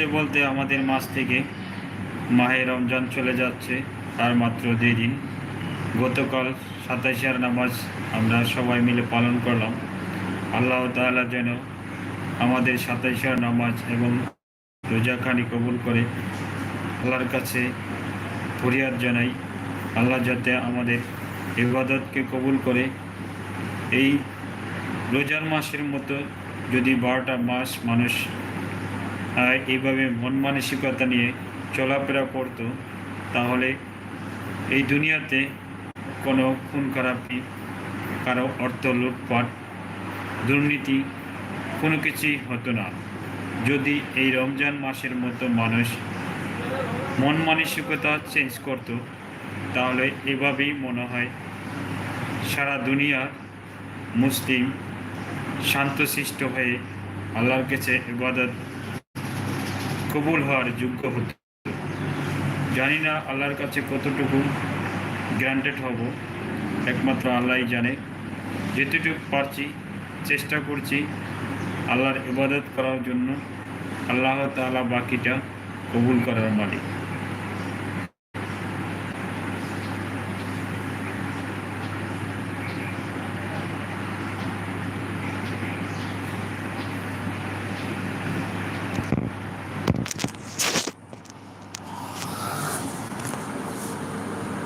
বলতে বলতে আমাদের মাস থেকে মাহে রমজান চলে যাচ্ছে আর মাত্র দুই দিন। গতকাল সাতাশিয়ার নামাজ আমরা সবাই মিলে পালন করলাম। আল্লাহ তাআলা যেন আমাদের সাতাশিয়ার নামাজ এবং রোজাখানি কবুল করে আল্লাহর কাছে ফরিয়াদ জানাই। আল্লাহ যাতে আমাদের ইবাদতকে কবুল করে। এই রোজার মাসের মতো যদি বারোটা মাস মানুষ এইভাবে মন মানসিকতা নিয়ে চলাফেরা করতো, তাহলে এই দুনিয়াতে কোনো খুন খারাপি, কারও অর্থ লুটপাট, দুর্নীতি কোনো কিছুই হতো না। যদি এই রমজান মাসের মতো মানুষ মন মানসিকতা চেঞ্জ করতো, তাহলে এভাবেই মনে হয় সারা দুনিয়ার মুসলিম শান্তশিষ্ট হয়ে আল্লাহর কাছে ইবাদত কবুল হওয়ার যোগ্য হতে। জানি না আল্লাহর কাছে কতটুকু গ্রান্টেড হব, একমাত্র আল্লাহ জানে। যেতটুকু পারছি, চেষ্টা করছি আল্লাহর ইবাদত করার জন্য। আল্লাহ তালা বাকিটা কবুল করার মালিক।